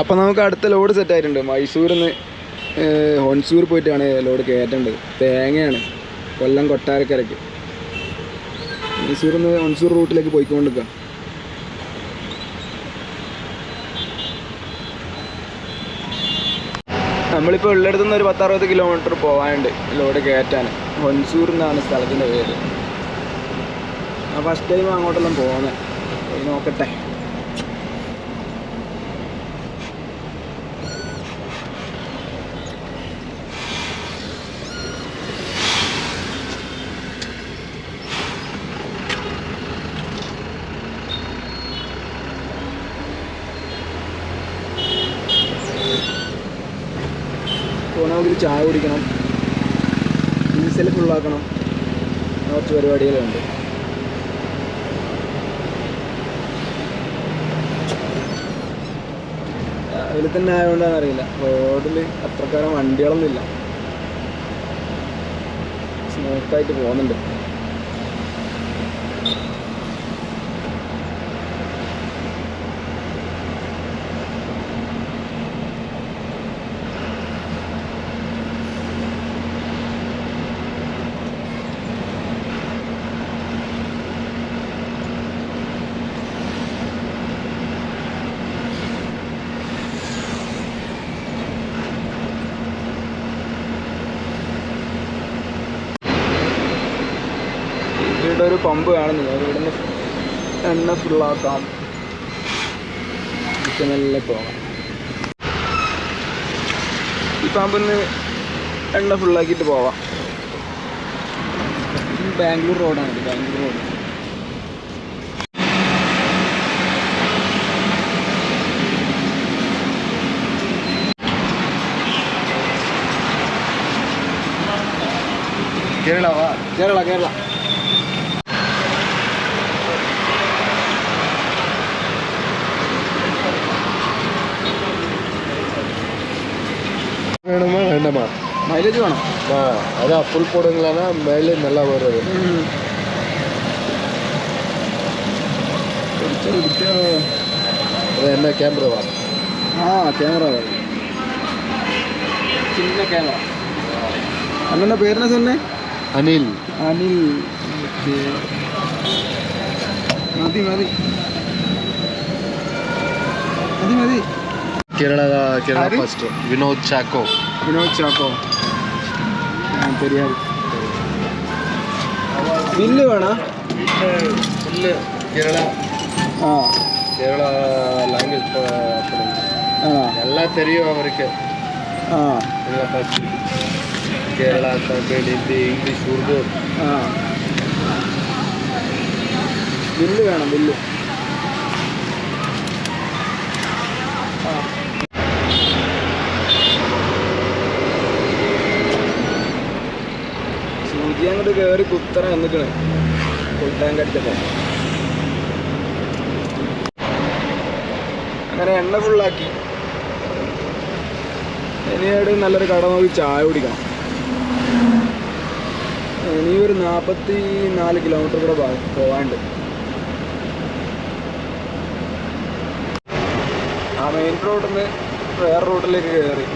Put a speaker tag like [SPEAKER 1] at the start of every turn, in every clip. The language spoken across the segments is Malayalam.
[SPEAKER 1] അപ്പം നമുക്ക് അടുത്ത ലോഡ് സെറ്റ് ആയിട്ടുണ്ട്. മൈസൂരിൽ നിന്ന് ഹോൺസൂർ പോയിട്ടാണ് ലോഡ് കയറ്റേണ്ടത് തേങ്ങയാണ്. കൊല്ലം കൊട്ടാരക്കരയ്ക്ക്. മൈസൂരിൽ നിന്ന് ഹോൺസൂർ റൂട്ടിലേക്ക് പോയിക്കൊണ്ടിരിക്കുക നമ്മളിപ്പോൾ ഉള്ളിടത്തു നിന്ന് ഒരു പത്തറുപത് കിലോമീറ്റർ പോകാനുണ്ട് ലോഡ് കയറ്റാൻ ഹൊൻസൂർ എന്നാണ് സ്ഥലത്തിന്റെ പേര് ഫസ്റ്റ് ടൈം അങ്ങോട്ടെല്ലാം പോകുന്നത് നോക്കട്ടെ. പോകണമെങ്കിൽ ചായ കുടിക്കണം. ഡീസൽ ഫുള്ളാക്കണം കുറച്ച് പരിപാടികളുണ്ട്. രാവിലെ തന്നെ ആയതുകൊണ്ടാണ് അറിയില്ല. റോഡിൽ അത്രക്കാരം വണ്ടികളൊന്നുമില്ല. സ്മൂത്തായിട്ട് പോകുന്നുണ്ട്. ഇവിടെ ഒരു പമ്പ് കാണുന്നില്ല ഇവിടെ ഇവിടുന്ന് എണ്ണ ഫുള്ളാക്കാം നല്ല പോകാം. ഈ പമ്പിൽ നിന്ന് എണ്ണ ഫുള്ളാക്കിയിട്ട് പോവാം. ബാംഗ്ലൂർ റോഡാണ് ബാംഗ്ലൂർ റോഡ്.
[SPEAKER 2] കേരള
[SPEAKER 1] കേരള കേരള.
[SPEAKER 2] வேணுமா வேண்டாமா
[SPEAKER 1] മൈലേജ് വേണം
[SPEAKER 2] ஆ அதான் ஃபுல் போடுங்களா மேலே நல்லா வருது
[SPEAKER 1] പിടിച്ചോ പിടിച്ചോ
[SPEAKER 2] அது என்ன கேமராவா
[SPEAKER 1] ആ ക്യാമറ മതി ചിന്ന ക്യാമറ അന്നെ പേരെന്നാ തന്നെ
[SPEAKER 2] அனில்
[SPEAKER 1] അനിൽ ഓക്കേ. മതി മതി മതി മതി
[SPEAKER 2] ಕೇರಳದ
[SPEAKER 1] ಕೇರಳ
[SPEAKER 2] ಫಸ್ಟ್ ವಿನೋದ್ ಚಾಕೋ.
[SPEAKER 1] ವಿನೋದ್ ಚಾಕೋ. ஆ, தெரியாது
[SPEAKER 2] வில்லு
[SPEAKER 1] ಫುಲ್
[SPEAKER 2] ಕೇರಳ. ಹಾಂ. ಕೇರಳ
[SPEAKER 1] ಲ್ಯಾಂಗ್ವೇಜ್
[SPEAKER 2] ಹಾಂ. ಎಲ್ಲ ತೆರೆಯೋ
[SPEAKER 1] ಅವರಿಗೆ.
[SPEAKER 2] ಹಾಂ. ಎಲ್ಲ ಫಸ್ಟ್ ಕೇರಳ ತಮಿಳ್ ಹಿಂದಿ ಇಂಗ್ಲೀಷ್
[SPEAKER 1] ಉರ್ದು. ಹಾಂ. வில்லு வேணும் வில்லு അങ്ങോട്ട് കയറി കുത്തറ നിന്നിക്കണ്. ഫുൾ ടാങ്ക് അടിച്ചപ്പോ അങ്ങനെ എണ്ണ ഫുള്ളാക്കി ഇനിയോട് നല്ലൊരു കട നോക്കി ചായ കുടിക്കണം ഇനി ഒരു നാൽപ്പത്തി നാല് കിലോമീറ്റർ കൂടെ പോവാണ്ട് ആ മെയിൻ റോഡിൽ നിന്ന് വേറെ റോഡിലേക്ക് കയറി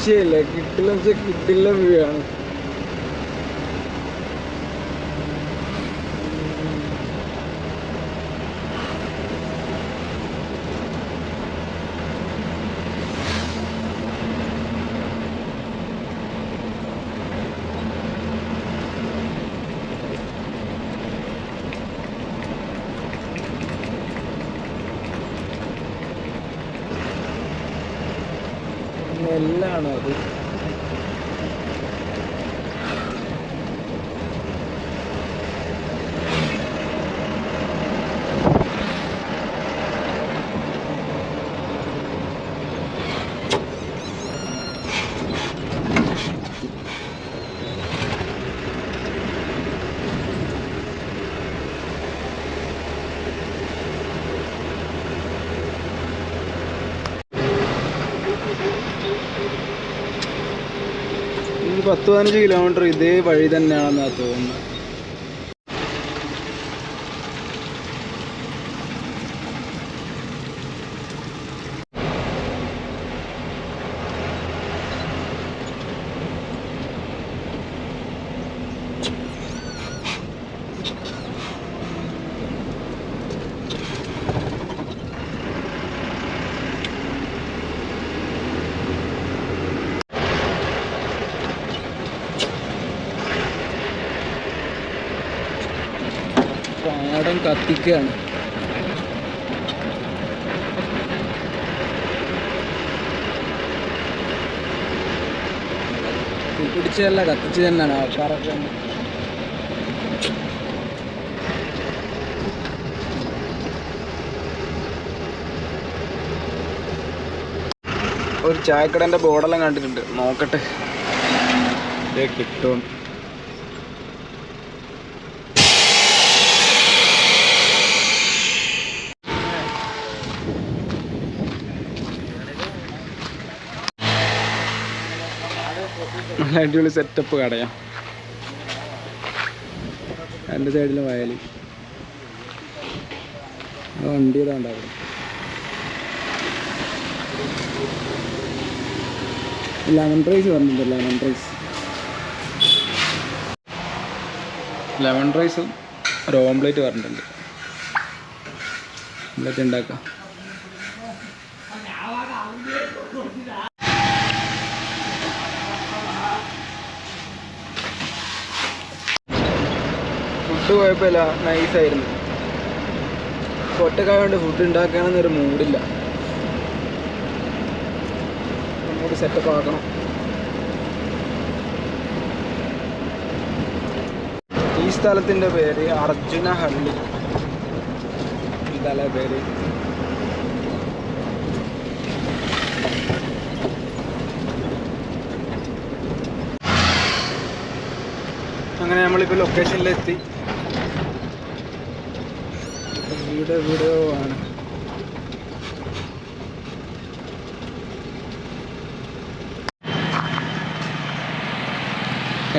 [SPEAKER 1] രക്ഷയില്ല കിട്ടില്ല കിട്ടില്ല വ്യൂ ആണ് പത്ത് പതിനഞ്ച് കിലോമീറ്റർ ഇതേ വഴി തന്നെയാണെന്നാണ് തോന്നുന്നത്. പാടം കത്തിക്കുകയാണ് പിടിച്ചതല്ല കത്തിച്ച് തന്നെയാണ്. ആൾക്കാരൊക്കെ ഒരു ചായക്കടന്റെ ബോർഡെല്ലാം കണ്ടിട്ടുണ്ട്. നോക്കട്ടെ. കിട്ടും. നല്ല അടിപൊളി സെറ്റപ്പ് കടയാ. രണ്ട് സൈഡിലും വയൽ വണ്ടി ഇതാ ഉണ്ടാവും ലെമൺ റൈസ് പറഞ്ഞിട്ടുണ്ട് ലെമൺ റൈസ് ലെമൺ റൈസും ഒരു ഓംപ്ലേറ്റ് പറഞ്ഞിട്ടുണ്ട്. ഓംപ്ലേറ്റ് ഉണ്ടാക്കാം ഫുഡ് കുഴപ്പമില്ല. നൈസായിരുന്നു ഒറ്റക്കായോണ്ട് ഫുഡ് ഉണ്ടാക്കാനൊന്നൊരു മൂഡില്ല മൂഡ് സെറ്റപ്പ് ആക്കണം. ഈ സ്ഥലത്തിന്റെ പേര് അർജുന ഹള്ളി. ഇതല്ല പേര്. അങ്ങനെ നമ്മളിപ്പോൾ ലൊക്കേഷനിലെത്തി വീട് വീഡിയോ ആണ്.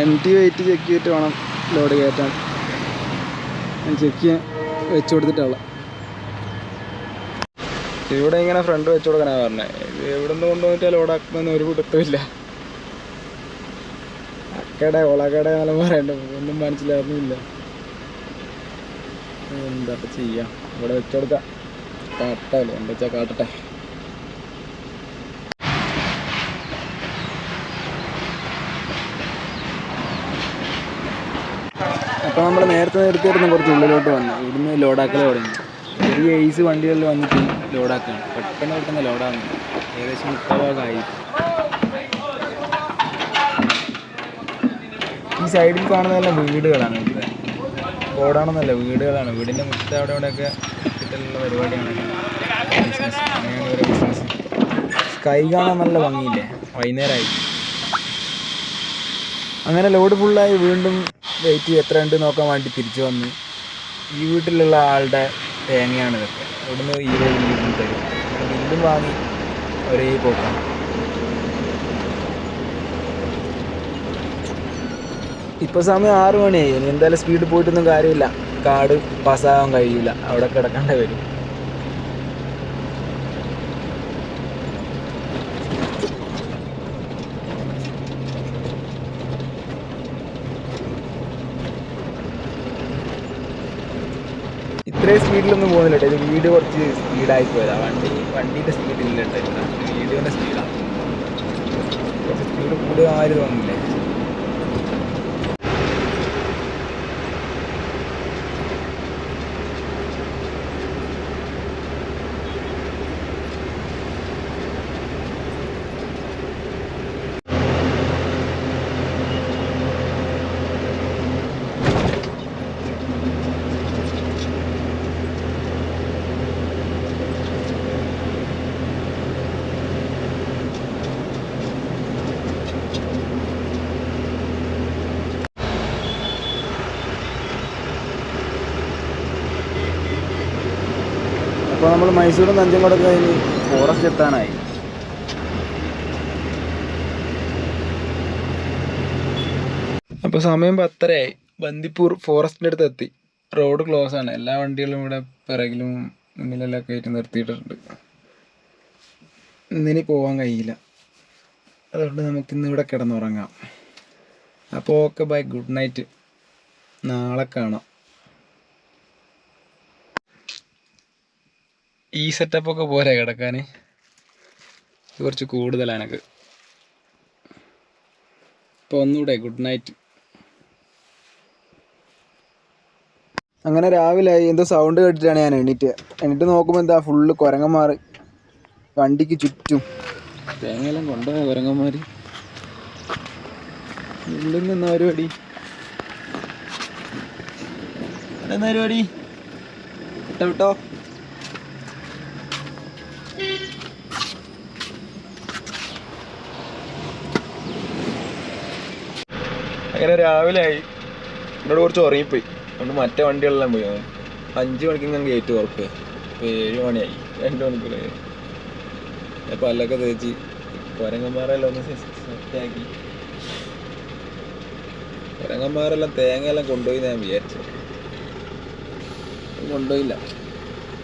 [SPEAKER 1] എം ടി വെയിറ്റ് ചെക്ക് ചെയ്തിട്ട് വേണം ലോഡ് കയറ്റാൻ. ഞാൻ ചെക്ക് ചെയ്യാൻ വെച്ച് കൊടുത്തിട്ടുള്ള ഇവിടെ ഇങ്ങനെ ഫ്രണ്ട് വെച്ച് കൊടുക്കാനാ പറഞ്ഞത് എവിടെ നിന്ന് കൊണ്ടുവന്നിട്ട് ലോഡാക്കുമെന്ന് ഒരു പിടുത്തമില്ല അക്കടെ ഒളകടെ എന്നെല്ലാം പറയണ്ട. ഒന്നും മനസ്സിലാവുന്നില്ല. എന്താ ഇപ്പൊ ഇവിടെ വെച്ച് കൊടുക്കാം കാട്ടല്ലേ? എന്താ വെച്ചാൽ കാട്ടട്ടെ. അപ്പോൾ നമ്മൾ നേരത്തെ നേരത്തെ ഇരുന്ന് കുറച്ച് ഉള്ളിലോട്ട് വന്നു. ഇവിടുന്ന് ലോഡാക്കൽ തുടങ്ങി. ചെറിയ ഏസ് വണ്ടികളിൽ വന്നിട്ട് ലോഡാക്കുകയാണ് പെട്ടെന്ന് പെട്ടെന്ന് ലോഡാകുന്നു. ഏകദേശം മുക്കാഭാഗമായി ഈ സൈഡിൽ കാണുന്നതെല്ലാം വീടുകളാണ്. ഇവിടുത്തെ റോഡാണെന്നല്ല വീടുകളാണ്. വീടിന്റെ മുറ്റത്ത് അവിടെ ഇവിടെയൊക്കെ കിട്ടലുള്ള പരിപാടിയാണ്. ബിസിനസ് സ്കൈ കാണാൻ നല്ല ഭംഗിയില്ലേ? വൈകുന്നേരമായി. അങ്ങനെ ലോഡ് ഫുള്ളായി വീണ്ടും വെയിറ്റ് എത്ര ഉണ്ട് നോക്കാൻ വേണ്ടി തിരിച്ചു വന്ന്. ഈ വീട്ടിലുള്ള ആളുടെ തേങ്ങയാണ് ഇതൊക്കെ. ഇവിടുന്ന് ഈ വീട്ടിൽ തരും. ബില്ലും വാങ്ങി ഒരേ പോക്കാണ്. ഇപ്പോൾ സമയം ആറ് മണിയായി ഇനി എന്തായാലും സ്പീഡ് പോയിട്ടൊന്നും കാര്യമില്ല. കാട് പാസ്സാകാൻ കഴിയില്ല അവിടെ കിടക്കേണ്ട വരും. ഇത്രയും സ്പീഡിലൊന്നും പോകുന്നില്ല കേട്ടോ. ഇത് വീട് കുറച്ച് സ്പീഡായി പോയതാ വണ്ടി. വണ്ടിയുടെ സ്പീഡില്ല കേട്ടോ. വീഡിയോന്റെ സ്പീഡാണ് കുറച്ച് സ്പീഡ് കൂടുതൽ ആര് തോന്നില്ലേ അപ്പോൾ നമ്മൾ മൈസൂരും നഞ്ചങ്കോടൊക്കെ കഴിഞ്ഞ് ഫോറസ്റ്റ് എത്താനായി. അപ്പോൾ സമയം പത്തരയായി. ബന്ദിപ്പൂർ ഫോറസ്റ്റിന്റെ അടുത്ത് എത്തി. റോഡ് ക്ലോസ് ആണ്. എല്ലാ വണ്ടികളും ഇവിടെ പിറകിലും മുന്നിലെല്ലാം കയറ്റി നിർത്തിയിട്ടുണ്ട്. ഇന്നിനി പോകാൻ കഴിയില്ല. അതുകൊണ്ട് നമുക്ക് ഇന്ന് ഇവിടെ കിടന്നുറങ്ങാം. അപ്പോൾ ഓക്കെ ബൈ ഗുഡ് നൈറ്റ് നാളെ കാണാം. ഈ സെറ്റപ്പൊക്കെ പോരെ കിടക്കാൻ കുറച്ച് കൂടുതലാണ് എനിക്ക്. അപ്പോൾ ഒന്നുകൂടെ ഗുഡ് നൈറ്റ് അങ്ങനെ രാവിലെ എന്തോ സൗണ്ട് കേട്ടിട്ടാണ് ഞാൻ എണീറ്റ്. എണീറ്റ് നോക്കുമ്പോൾ എന്താ ഫുള്ള് കുരങ്ങന്മാർ വണ്ടിക്ക് ചുറ്റും. തേങ്ങയെല്ലാം കൊണ്ടുപോയ കുരങ്ങന്മാർ ഉള്ളിൽ നിന്ന പരിപാടി? പരിപാടി? വിട്ടോ. അങ്ങനെ രാവിലെ ആയി എന്നോട് കുറച്ച് ഉറങ്ങിപ്പോയി. അതുകൊണ്ട് മറ്റേ വണ്ടികളെല്ലാം പോയി. അഞ്ച് മണിക്ക് ഞാൻ ഗേറ്റ് തുറക്കുക ഇപ്പോൾ ഏഴ് മണിയായി. രണ്ട് മണിക്കൂർ അപ്പോൾ അല്ലൊക്കെ തേച്ച് കൊരങ്ങന്മാരെല്ലാം ഒന്ന് സെറ്റാക്കി കൊരങ്ങന്മാരെല്ലാം തേങ്ങയെല്ലാം കൊണ്ടുപോയി ഞാൻ വിചാരിച്ചു. കൊണ്ടുപോയില്ല.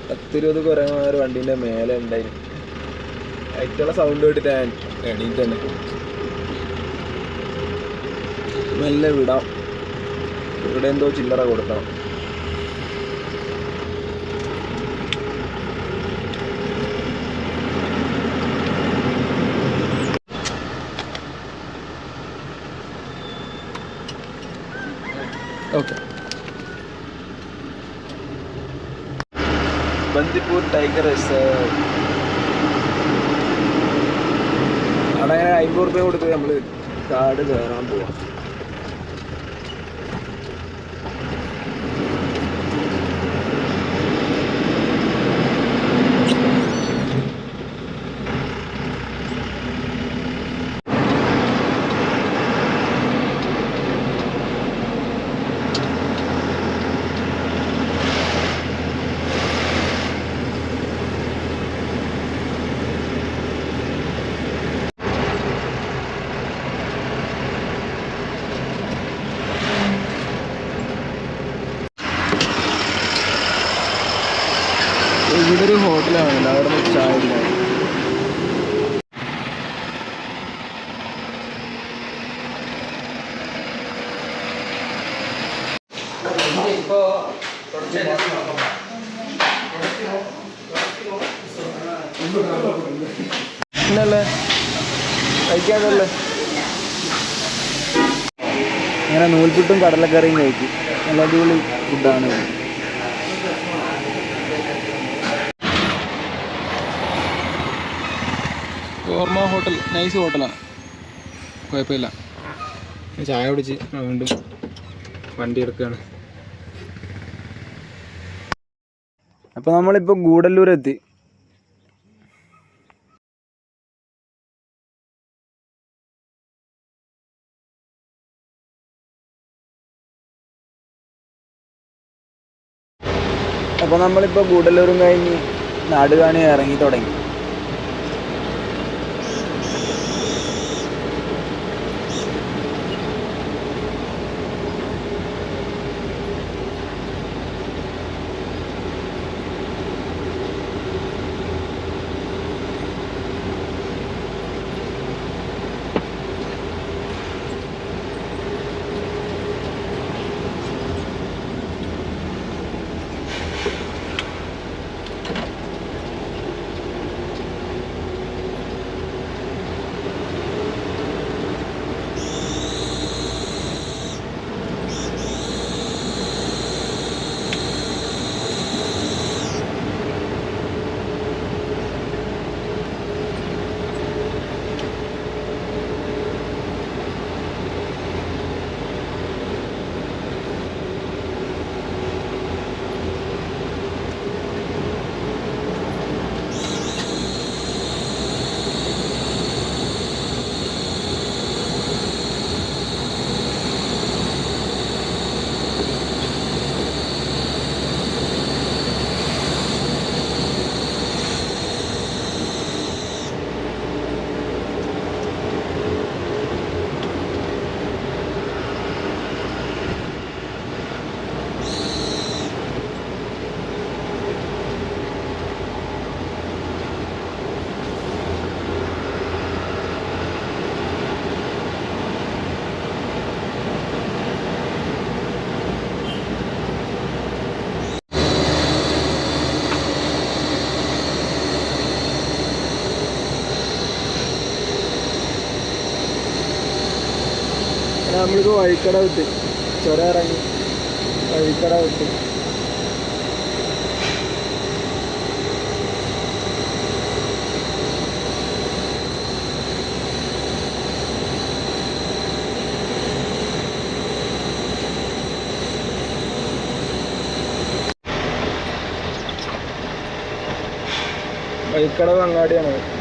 [SPEAKER 1] പത്തിരുപത് കുരങ്ങന്മാർ വണ്ടീന്റെ മേലെ ഉണ്ടായിരുന്നു അയറ്റുള്ള സൗണ്ട് കേട്ടിട്ട് ഞാൻ എണീറ്റ് തന്നെ. മെല്ലെ വിടാം. ഇവിടെ എന്തോ ചില്ലറ കൊടുക്കണം. ഓക്കെ. Bandipur tiger reserve. അവിടെ അങ്ങനെ അമ്പത് റുപ്യ കൊടുത്ത് നമ്മൾ കാട് കയറാൻ പോവാം ഇവിടെ ഒരു ഹോട്ടലാണല്ലോ അവിടെ നിന്ന് ചായ ഇല്ല കഴിക്കാതല്ലേ ഇങ്ങനെ നൂൽപുട്ടും കടലക്കറിയും കഴിക്കും. നല്ല അടിപൊളി ഫുഡാണ് ഓർമ്മ ഹോട്ടൽ നൈസ് ഹോട്ടലാണ്. കുഴപ്പമില്ല. ചായ കുടിച്ച് വീണ്ടും വണ്ടി എടുക്കുകയാണ് അപ്പോൾ നമ്മളിപ്പോൾ ഗൂഡല്ലൂർ എത്തി അപ്പോൾ നമ്മളിപ്പോൾ ഗൂഡല്ലൂരും കഴിഞ്ഞ് നാടുകാണി ഇറങ്ങി തുടങ്ങി. നമ്മളിപ്പോൾ വഴിക്കട വിട്ട് ചുരം ഇറങ്ങി. വഴിക്കട വിട്ട്. വഴിക്കടവ് അങ്ങാടിയാണ്.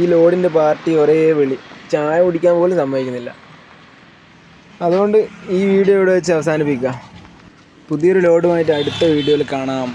[SPEAKER 1] ഈ ലോഡിന്റെ പാർട്ടി ഒരേ വിളി. ചായ കുടിക്കാൻ പോലും സമ്മതിക്കുന്നില്ല. അതുകൊണ്ട് ഈ വീഡിയോ ഇവിടെ വെച്ച് അവസാനിപ്പിക്കുക പുതിയൊരു ലോഡുമായിട്ട് അടുത്ത വീഡിയോയിൽ കാണാം.